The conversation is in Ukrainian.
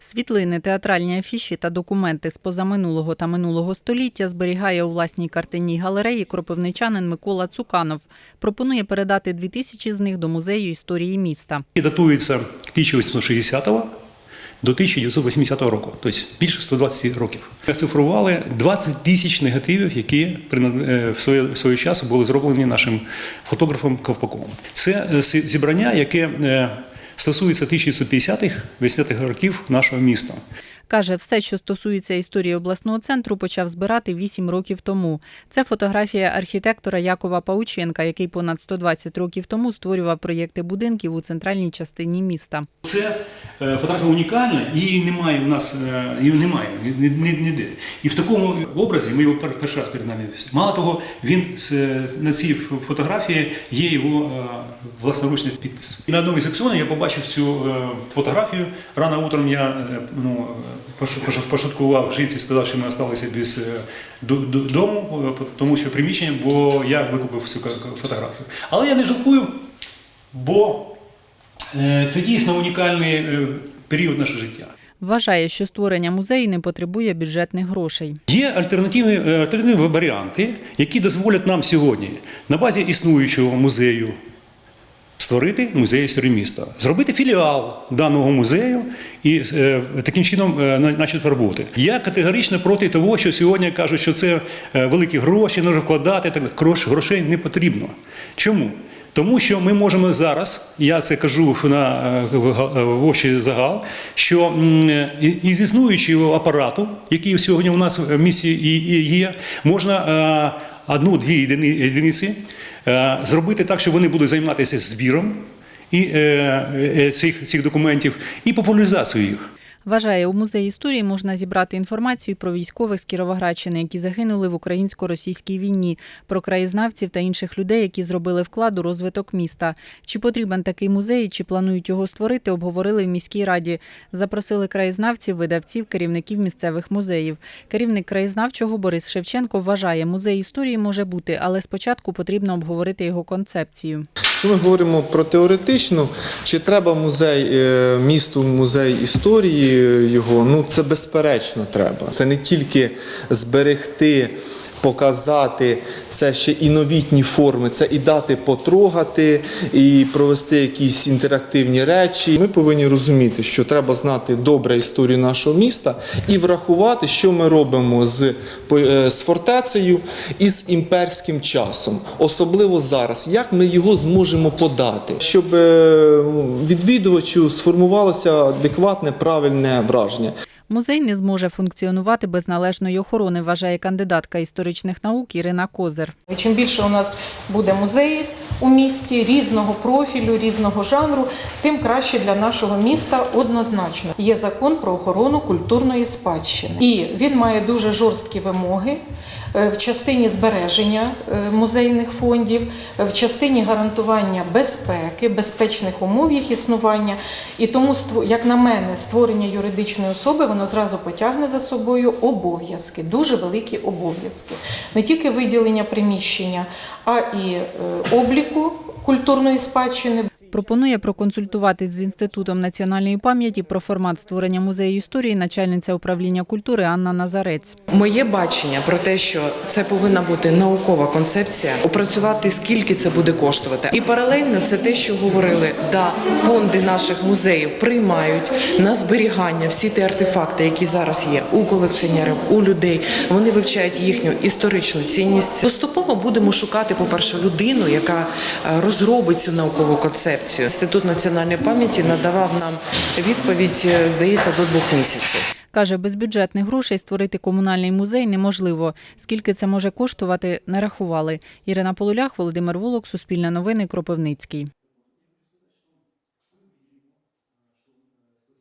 Світлини, театральні афіші та документи з позаминулого та минулого століття зберігає у власній картинній галереї кропивничанин Микола Цуканов. Пропонує передати дві тисячі з них до музею історії міста. Датується 1860 до 1980 року, тобто більше 120 років. Оцифрували 20 тисяч негативів, які е, в своє, в своє час були зроблені нашим фотографом Ковпаковим. Це е, зібрання, яке е, стосується 1950-х, 80-х років нашого міста. Каже, все, що стосується історії обласного центру, почав збирати вісім років тому. Це фотографія архітектора Якова Паученка, який понад 120 років тому створював проєкти будинків у центральній частині міста. Це е, фотографія унікальна, і немає у нас, е, її немає ні- ні- ніде. І в такому образі ми його пер- перший раз перед нами. Мало того, він на цій фотографії є його е, власноручний підпис. На одному із акціонів я побачив цю фотографію. Рано утром я ну, пошуткував жінці, сказав, що ми залишилися без е, дому, е, тому що приміщення, бо я викупив ка- фотографію. Але я не жалкую, бо Е, Це дійсно унікальний період нашого життя. Вважає, що створення музею не потребує бюджетних грошей. Є альтернативні, альтернативні варіанти, які дозволять нам сьогодні на базі існуючого музею створити музей історії міста, зробити філіал даного музею і е, таким чином е, на- начати роботи. Я категорично проти того, що сьогодні кажуть, що це е, великі гроші, треба вкладати. Так Грош- грошей не потрібно. Чому? Тому що ми можемо зараз, я це кажу на е, в общий загал, що із існуючого апарату, який сьогодні у нас в місті є, можна е, одну-дві єдиниці е, зробити так, щоб вони були займатися збіром і, е, е, цих, цих документів і популяризацією їх. Вважає, у музеї історії можна зібрати інформацію про військових з Кіровоградщини, які загинули в українсько-російській війні, про краєзнавців та інших людей, які зробили вклад у розвиток міста. Чи потрібен такий музей, чи планують його створити, обговорили в міській раді. Запросили краєзнавців, видавців, керівників місцевих музеїв. Керівник краєзнавчого Борис Шевченко вважає, музей історії може бути, але спочатку потрібно обговорити його концепцію. Якщо ми говоримо про теоретичну, чи треба музей е, місту, музей історії його, ну це безперечно треба. Це не тільки зберегти. Показати це ще і новітні форми, це і дати потрогати, і провести якісь інтерактивні речі. Ми повинні розуміти, що треба знати добре історію нашого міста і врахувати, що ми робимо з, е, з фортецею і з імперським часом, особливо зараз, як ми його зможемо подати, щоб е, відвідувачу сформувалося адекватне, правильне враження. Музей не зможе функціонувати без належної охорони, вважає кандидатка історичних наук Ірина Козир. Чим більше у нас буде музеїв у місті різного профілю, різного жанру, тим краще для нашого міста однозначно. Є закон про охорону культурної спадщини, і він має дуже жорсткі вимоги в частині збереження е, музейних фондів, е, в частині гарантування безпеки, безпечних умов їх існування. І тому, як на мене, створення юридичної особи воно зразу потягне за собою обов'язки, дуже великі обов'язки. Не тільки виділення приміщення, а і е, обліку культурної спадщини. Пропонує проконсультуватись з Інститутом національної пам'яті про формат створення музею історії начальниця управління культури Анна Назарець. Моє бачення про те, що це повинна бути наукова концепція, опрацювати скільки це буде коштувати. І паралельно це те, що говорили, да, фонди наших музеїв приймають на зберігання всі ті артефакти, які зараз є у колекціонерів, у людей. Вони вивчають їхню історичну цінність. Поступово будемо шукати, по-перше, людину, яка е, розробить цю наукову концепцію. Інститут національної пам'яті надавав нам відповідь, е, здається, до двох місяців. Каже, без бюджетних грошей створити комунальний музей неможливо. Скільки це може коштувати, не рахували. Ірина Полулях, Володимир Волок, Суспільне новини, Кропивницький.